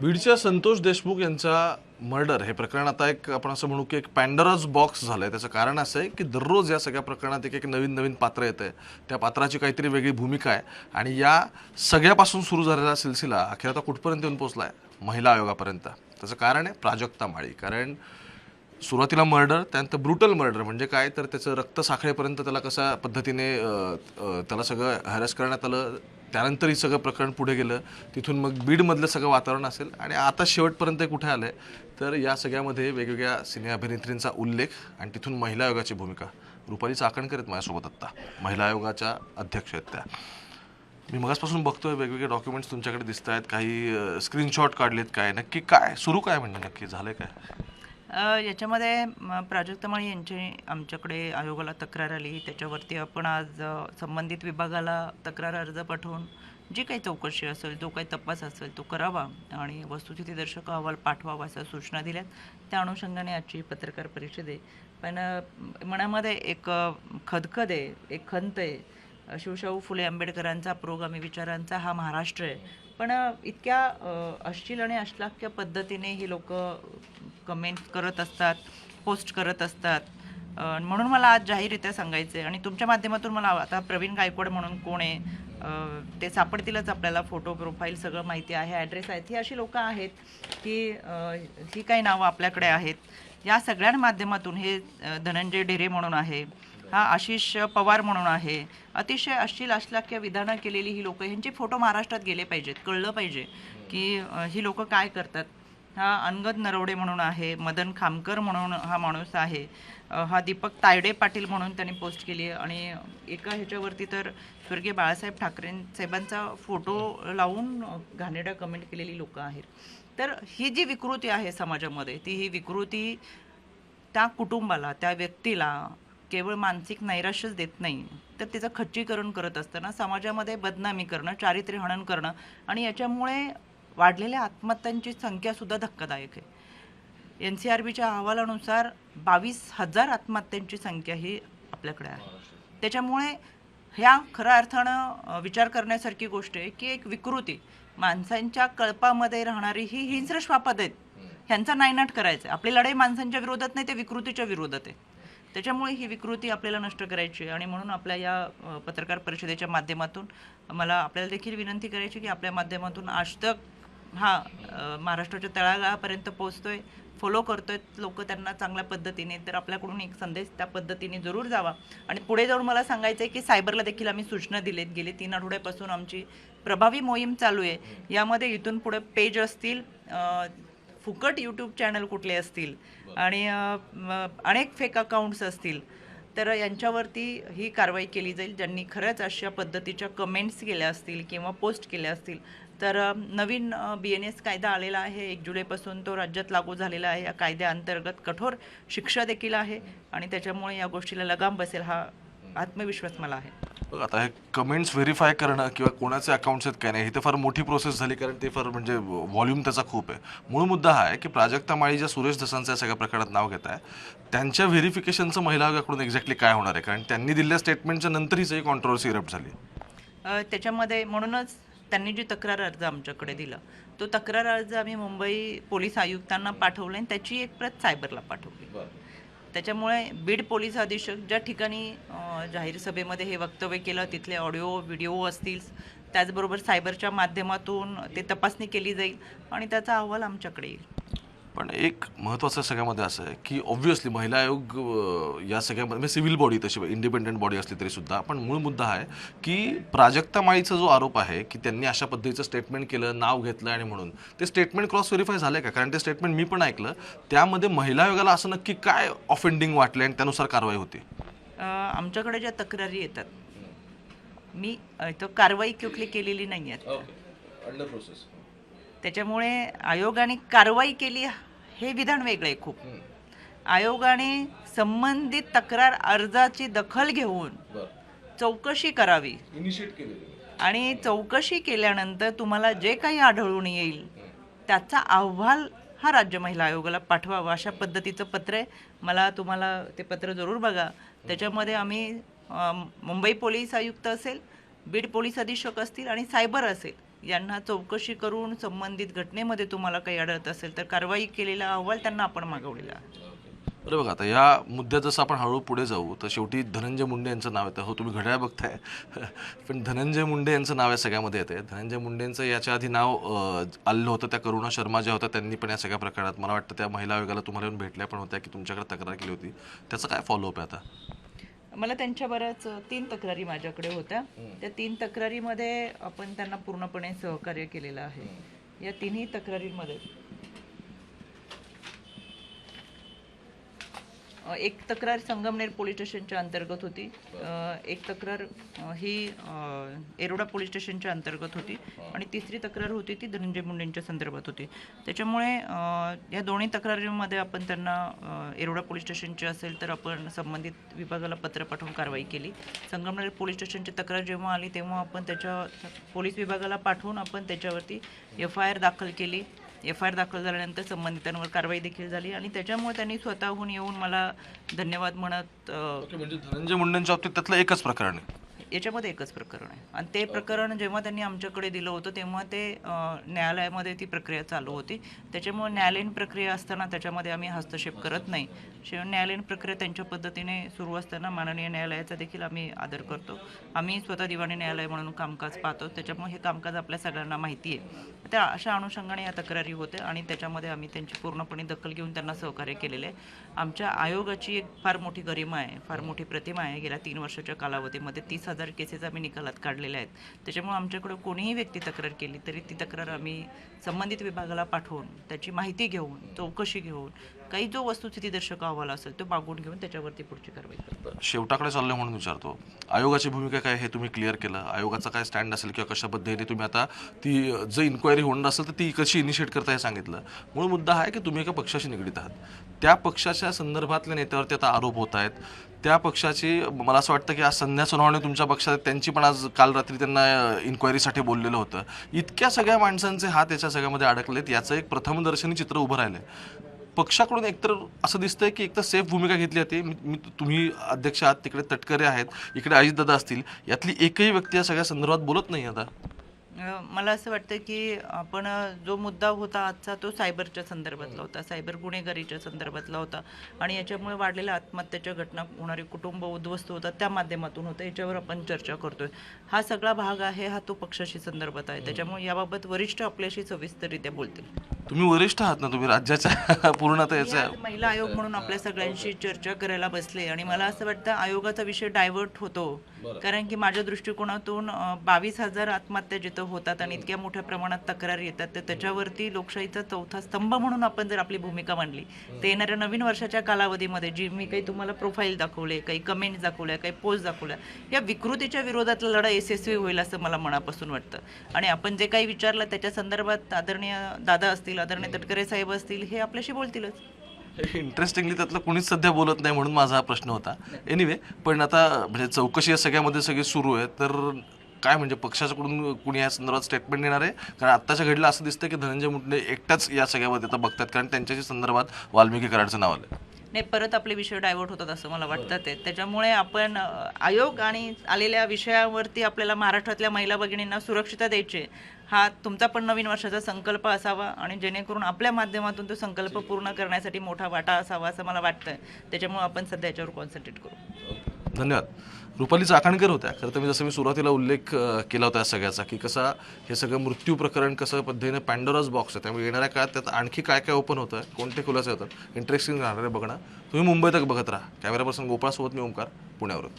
बीडच्या संतोष देशमुख यांचा मर्डर हे प्रकरण आता एक आपण असं म्हणू की एक पॅन्डरस बॉक्स झालं आहे त्याचं कारण असं आहे की दररोज या सगळ्या प्रकरणात एक एक नवीन नवीन पात्र येतं आहे त्या पात्राची काहीतरी वेगळी भूमिका आहे. आणि या सगळ्यापासून सुरू झालेला सिलसिला अखेर आता कुठपर्यंत येऊन पोचला आहे महिला आयोगापर्यंत. त्याचं कारण आहे प्राजक्ता माळी. कारण सुरुवातीला मर्डर त्यानंतर ब्रुटल मर्डर म्हणजे काय? तर त्याचं रक्त साखळेपर्यंत त्याला कशा पद्धतीने त्याला सगळं हॅरस करण्यात आलं? त्यानंतर हे सगळं प्रकरण पुढे गेलं. तिथून मग बीडमधलं सगळं वातावरण असेल. आणि आता शेवटपर्यंत कुठे आलं आहे तर या सगळ्यामध्ये वेगवेगळ्या सिने अभिनेत्रींचा उल्लेख आणि तिथून महिला आयोगाची भूमिका. रुपाली चाकणकर आहेत माझ्यासोबत आत्ता. महिला आयोगाच्या अध्यक्ष आहेत त्या. मी मगासपासून बघतोय वेगवेगळे डॉक्युमेंट्स तुमच्याकडे दिसत आहेत काही स्क्रीनशॉट काढलेत काय? नक्की काय? सुरू काय म्हणजे नक्की? झालं काय? याच्यामध्ये म, प्राजक्त माळी यांची आमच्याकडे आयोगाला तक्रार आली. त्याच्यावरती आपण आज संबंधित विभागाला तक्रार अर्ज पाठवून जी काही चौकशी असेल जो काही तपास असेल तो करावा आणि वस्तुस्थितीदर्शक अहवाल पाठवावा अशा सूचना दिल्यात. त्या अनुषंगाने आजची पत्रकार परिषद आहे. पण मनामध्ये एक खदखद आहे एक खंत आहे. शिवशाहू फुले आंबेडकरांचा पुरोगामी विचारांचा हा महाराष्ट्र आहे. पण इतक्या अश्लील आणि अश्लाख्य पद्धतीने ही लोक कमेंट करत असतात पोस्ट करत असतात. म्हणून मला आज जाहीररित्या सांगायचं आहे. आणि तुमच्या माध्यमातून मला आता प्रवीण गायकवाड म्हणून कोण आहे ते सापडतीलच आपल्याला फोटो प्रोफाईल सगळं माहिती आहे ॲड्रेस आहेत. ही अशी लोकं आहेत की ही काही नावं आपल्याकडे आहेत. या सगळ्या माध्यमातून हे धनंजय ढेरे म्हणून आहे हा आशिष पवार म्हणून आहे अतिशय अश्लील अश्लाख्य विधानं केलेली ही लोकं ह्यांचे फोटो महाराष्ट्रात गेले पाहिजेत कळलं पाहिजे की ही लोकं काय करतात. हा अनगद नरवडे म्हणून आहे मदन खामकर म्हणून हा माणूस आहे. हा दीपक तायडे पाटील म्हणून त्यांनी पोस्ट केली आहे. आणि एका ह्याच्यावरती तर स्वर्गीय बाळासाहेब ठाकरे साहेबांचा फोटो लावून घाणेडा कमेंट केलेली लोकं आहेत. तर ही जी विकृती आहे समाजामध्ये ती ही विकृती त्या कुटुंबाला त्या व्यक्तीला केवळ मानसिक नैराश्यच देत नाही तर त्याचं खच्चीकरण करत असताना समाजामध्ये बदनामी करणं चारित्र्य हनन करणं आणि याच्यामुळे वाढलेल्या आत्महत्यांची संख्यासुद्धा धक्कादायक आहे. एन सी आर बीच्या अहवालानुसार बावीस हजार आत्महत्यांची संख्या ही आपल्याकडे आहे. त्याच्यामुळे ह्या खऱ्या अर्थानं विचार करण्यासारखी गोष्ट आहे की एक विकृती माणसांच्या कळपामध्ये राहणारी ही हिंस्र श्वापद आहेत. ह्यांचा नायनाट करायचा आहे. आपली लढाई माणसांच्या विरोधात नाही ते विकृतीच्या विरोधात आहे. त्याच्यामुळे ही विकृती आपल्याला नष्ट करायची आहे आणि म्हणून आपल्या या पत्रकार परिषदेच्या माध्यमातून मला आपल्याला देखील विनंती करायची की आपल्या माध्यमातून आज तक हा महाराष्ट्राच्या तळागाळापर्यंत पोहोचतोय फॉलो करतोय लोक त्यांना चांगल्या पद्धतीने तर आपल्याकडून एक संदेश त्या पद्धतीने जरूर जावा. आणि पुढे जाऊन मला सांगायचं आहे की सायबरला देखील आम्ही सूचना दिलेत गेले तीन आठवड्यापासून आमची प्रभावी मोहीम चालू आहे. यामध्ये इथून पुढे पेज असतील फुकट यूट्यूब चॅनल कुठले असतील आणि अनेक फेक अकाउंट्स असतील तर यांच्यावरती ही कारवाई केली जाईल. ज्यांनी खरंच अशा पद्धतीच्या कमेंट्स केल्या असतील किंवा पोस्ट केल्या असतील तर नवीन बी एन एस कायदा आलेला आहे. एक जुलैपासून तो राज्यात लागू झालेला आहे. या कायद्याअंतर्गत कठोर शिक्षा देखील आहे आणि त्याच्यामुळे या गोष्टीला लगाम बसेल हा आत्मविश्वास मला आहे. बघ, आता हे कमेंट्स व्हेरीफाय करणं किंवा कोणाचे अकाउंट्स आहेत काय नाही ही तर फार मोठी प्रोसेस झाली कारण ते फार म्हणजे व्हॉल्यूम त्याचा खूप आहे. मूळ मुद्दा हा आहे की प्राजक्ता माळी ज्या सुरेश दसांचं या सगळ्या प्रकरणात नाव घेत आहे त्यांच्या व्हेरिफिकेशनचं महिला आयोगाकडून एक्झॅक्टली काय होणार आहे? कारण त्यांनी दिलेल्या स्टेटमेंटच्या नंतरच ही कॉन्ट्रोवर्सी इरप्ट झाली. त्याच्यामध्ये म्हणूनच त्यांनी जी तक्रार अर्ज आमच्याकडे दिला तो तक्रार अर्ज आम्ही मुंबई पोलीस आयुक्तांना पाठवला आणि त्याची एक प्रत सायबरला पाठवली. त्याच्यामुळे बीड पोलीस अधीक्षक ज्या ठिकाणी जाहीर सभेमध्ये हे वक्तव्य केलं तिथले ऑडिओ व्हिडिओ असतील त्याचबरोबर सायबरच्या माध्यमातून ते तपासणी केली जाईल आणि त्याचा अहवाल आमच्याकडे येईल. पण एक महत्त्वाचं सगळ्यामध्ये असं आहे की ऑब्व्हियसली महिला आयोग या सगळ्यामध्ये म्हणजे सिव्हिल बॉडी तशी इंडिपेंडंट बॉडी असली तरी सुद्धा. पण मूळ मुद्दा आहे की प्राजक्ता माळीचा जो आरोप आहे की त्यांनी अशा पद्धतीचं स्टेटमेंट केलं नाव घेतलं आणि म्हणून. ते स्टेटमेंट क्रॉस व्हेरीफाय झालं का? कारण ते स्टेटमेंट मी पण ऐकलं. त्यामध्ये महिला आयोगाला असं नक्की काय ऑफेंडिंग वाटलं आणि त्यानुसार कारवाई होती? आमच्याकडे ज्या तक्रारी येतात मी इथं कारवाई कुठली केलेली नाही आहे त्याच्यामुळे आयोगाने कारवाई केली हे विधान वेगळं आहे खूप आयोगाने संबंधित तक्रार अर्जाची दखल घेऊन चौकशी करावी. आणि चौकशी केल्यानंतर तुम्हाला जे काही आढळून येईल त्याचा अहवाल हा राज्य महिला आयोगाला पाठवावा अशा पद्धतीचं पत्र आहे. मला तुम्हाला ते पत्र जरूर बघा. त्याच्यामध्ये आम्ही मुंबई पोलीस आयुक्त असेल बीड पोलीस अधीक्षक असतील आणि सायबर असेल. यांना चौकशी करून संबंधित घटनेमध्ये तुम्हाला काही आढळत असेल तर कारवाई केलेला अहवाल त्यांना आपण मागवलेला आहे. बघा आता या मुद्द्यात जसं आपण हळूहळू पुढे जाऊ तर शेवटी धनंजय मुंडे यांचं नाव येतं. हो तुम्ही घड्याळ बघताय. पण धनंजय मुंडे यांचं नाव या सगळ्यामध्ये येते धनंजय मुंडेंचं याच्या आधी नाव अं, आलेलं होतं त्या करुणा शर्मा ज्या होत्या त्यांनी पण या सगळ्या प्रकरणात मला वाटतं त्या महिला आयोगाला तुम्हाला येऊन भेटल्या पण होत्या की तुमच्याकडे तक्रार केली होती. त्याचं काय फॉलोअप आहे आता? मला त्यांच्या बऱ्याच तीन तक्रारी माझ्याकडे होत्या. त्या तीन तक्रारीमध्ये आपण त्यांना पूर्णपणे सहकार्य केलेलं आहे. या तिन्ही तक्रारींमध्ये एक तक्रार संगमनेर पोलीस स्टेशनच्या अंतर्गत होती. एक तक्रार ही अ, येरोडा पोलीस स्टेशनच्या अंतर्गत होती आणि तिसरी तक्रार होती ती धनंजय मुंडेंच्या संदर्भात होती. त्याच्यामुळे या दोन्ही तक्रारींमध्ये आपण त्यांना अ, येरोडा पोलीस स्टेशनची असेल तर आपण संबंधित विभागाला पत्र पाठवून कारवाई केली. संगमनेर पोलीस स्टेशनची तक्रार जेव्हा आली तेव्हा आपण त्याच्या पोलीस विभागाला पाठवून आपण त्याच्यावरती एफ आय आर दाखल केली. एफ आय आर दाखल झाल्यानंतर संबंधितांवर कारवाई देखील झाली आणि त्याच्यामुळे त्यांनी स्वतःहून येऊन मला धन्यवाद म्हणत म्हणजे धनंजय मुंडेंच्या बाबतीत त्यातलं एकच प्रकरण आहे. याच्यामध्ये एकच प्रकरण आहे. आणि ते प्रकरण जेव्हा त्यांनी आमच्याकडे दिलं होतं तेव्हा ते न्यायालयामध्ये ती प्रक्रिया चालू होती. त्याच्यामुळे न्यायालयीन प्रक्रिया असताना त्याच्यामध्ये आम्ही हस्तक्षेप करत नाही. शिवाय न्यायालयीन प्रक्रिया त्यांच्या पद्धतीने सुरू असताना माननीय न्यायालयाचा देखील आम्ही आदर करतो. आम्ही स्वतः दिवाणी न्यायालय म्हणून कामकाज पाहतो. त्याच्यामुळे हे कामकाज आपल्या सगळ्यांना माहिती आहे. त्या अशा अनुषंगाने या तक्रारी होत्या आणि त्याच्यामध्ये आम्ही त्यांची पूर्णपणे दखल घेऊन त्यांना सहकार्य केलेले आहे. आमच्या आयोगाची एक फार मोठी गरिमा आहे फार मोठी प्रतिमा आहे. गेल्या तीन वर्षाच्या कालावधीमध्ये तीस हजार केसेस आम्ही निकालात काढलेल्या आहेत. त्याच्यामुळे आमच्याकडे कोणीही व्यक्ती तक्रार केली तरी ती तक्रार आम्ही संबंधित विभागाला पाठवून त्याची माहिती घेऊन चौकशी घेऊन काही जो वस्तुस्थितीदर्शक अहवाल असेल तो मागून घेऊन त्याच्यावरती पुढची कारवाई करतो शेवटाकडे चाललं म्हणून विचारतो. आयोगाची भूमिका काय हे तुम्ही क्लिअर केलं? आयोगाचा काय स्टँड असेल किंवा कशा पद्धतीने तुम्ही आता ती जर इन्क्वायरी होणार असेल तर ती कशी इनिशिएट करता हे सांगितलं. मूळ मुद्दा हा आहे की तुम्ही एका पक्षाशी निगडीत आहात. त्या पक्षाच्या संदर्भातल्या नेत्यावरती आता आरोप होत आहेत. त्या पक्षाची मला असं वाटतं की आज संध्या सोनवणे तुमच्या पक्षात त्यांची पण आज काल रात्री त्यांना इन्क्वायरीसाठी बोललेलं होतं. इतक्या सगळ्या माणसांचे हात याच्या सगळ्यामध्ये अडकलेत याचं एक प्रथमदर्शनी चित्र उभं राहिलंय. पक्षाकडून एकतर असं दिसतंय की एकतर सेफ भूमिका घेतली जाते. मी तुम्ही अध्यक्ष आहात तिकडे तटकरे आहेत इकडे अजितदादा असतील यातली एकही व्यक्ती या सगळ्या संदर्भात बोलत नाही आता. मला असं वाटतं की आपण जो मुद्दा होता आजचा तो सायबरच्या संदर्भातला होता सायबर गुन्हेगारीच्या संदर्भातला होता. आणि याच्यामुळे वाढलेल्या आत्महत्याच्या घटना होणारी कुटुंब उद्ध्वस्त होतात त्या माध्यमातून होतं. याच्यावर आपण चर्चा करतोय. हा सगळा भाग आहे हा तो पक्षाशी संदर्भात आहे. त्याच्यामुळे याबाबत वरिष्ठ आपल्याशी सविस्तररित्या बोलतील. तुम्ही वरिष्ठ आहात ना तुम्ही राज्याच्या पूर्ण आता मी याच्या आज महिला आयोग म्हणून आपल्या सगळ्यांशी चर्चा करायला बसले आणि मला असं वाटतं आयोगाचा विषय डायव्हर्ट होतो. कारण की माझ्या दृष्टिकोनातून बावीस हजार आत्महत्या जिथं होतात आणि इतक्या मोठ्या प्रमाणात तक्रारी येतात तर त्याच्यावरती लोकशाहीचा चौथा स्तंभ म्हणून आपण जर आपली भूमिका मांडली तर येणाऱ्या नवीन वर्षाच्या कालावधीमध्ये जी मी काही तुम्हाला प्रोफाईल दाखवले काही कमेंट्स दाखवल्या काही पोस्ट दाखवल्या या विकृतीच्या विरोधातला लढा यशस्वी होईल असं मला मनापासून वाटतं. आणि आपण जे काही विचारलं त्याच्या संदर्भात आदरणीय दादा असतील आदरणीय तटकरे साहेब असतील हे आपल्याशी बोलतीलच. इंटरेस्टिंगली त्यातलं कुणीच सध्या बोलत नाही म्हणून माझा हा प्रश्न होता. एनिवे पण आता म्हणजे चौकशी या सगळ्यामध्ये सगळी सुरू आहे तर काय म्हणजे पक्षाच्याकडून कुणी या संदर्भात स्टेटमेंट देणार आहे? कारण आत्ताच्या घडलं असं दिसतं की धनंजय मुंडे एकटाच या सगळ्यामध्ये आता बघतात कारण त्यांच्याशी संदर्भात वाल्मिकी कराडचं नाव आलं नाही परत आपले विषय डायव्हर्ट होतात असं मला वाटतं ते. त्याच्यामुळे आपण आयोग आणि आलेल्या विषयावरती आपल्याला महाराष्ट्रातल्या महिला भगिनींना सुरक्षितता द्यायची हा तुमचा पण नवीन वर्षाचा संकल्प असावा आणि जेणेकरून आपल्या माध्यमातून तो संकल्प पूर्ण करण्यासाठी मोठा वाटा असावा असं मला वाटतं त्याच्यामुळे आपण सध्या याच्यावर कॉन्सन्ट्रेट करू. धन्यवाद. रुपाली चाकणकर होत्या. खरं तर मी जसं मी सुरुवातीला उल्लेख केला होता या सगळ्याचा की कसा हे सगळं मृत्यू प्रकरण कसं पद्धतीने पॅन्डोराज बॉक्स आहे. त्यामुळे येणाऱ्या काळात त्यात आणखी काय काय ओपन होतं कोणते खुलासे होतात इंटरेस्टिंग राहणार आहे बघणं तुम्ही मुंबई तक बघत राहा. कॅमेरा पर्सन गोपाळसोबत मी ओंकार पुण्यावरून.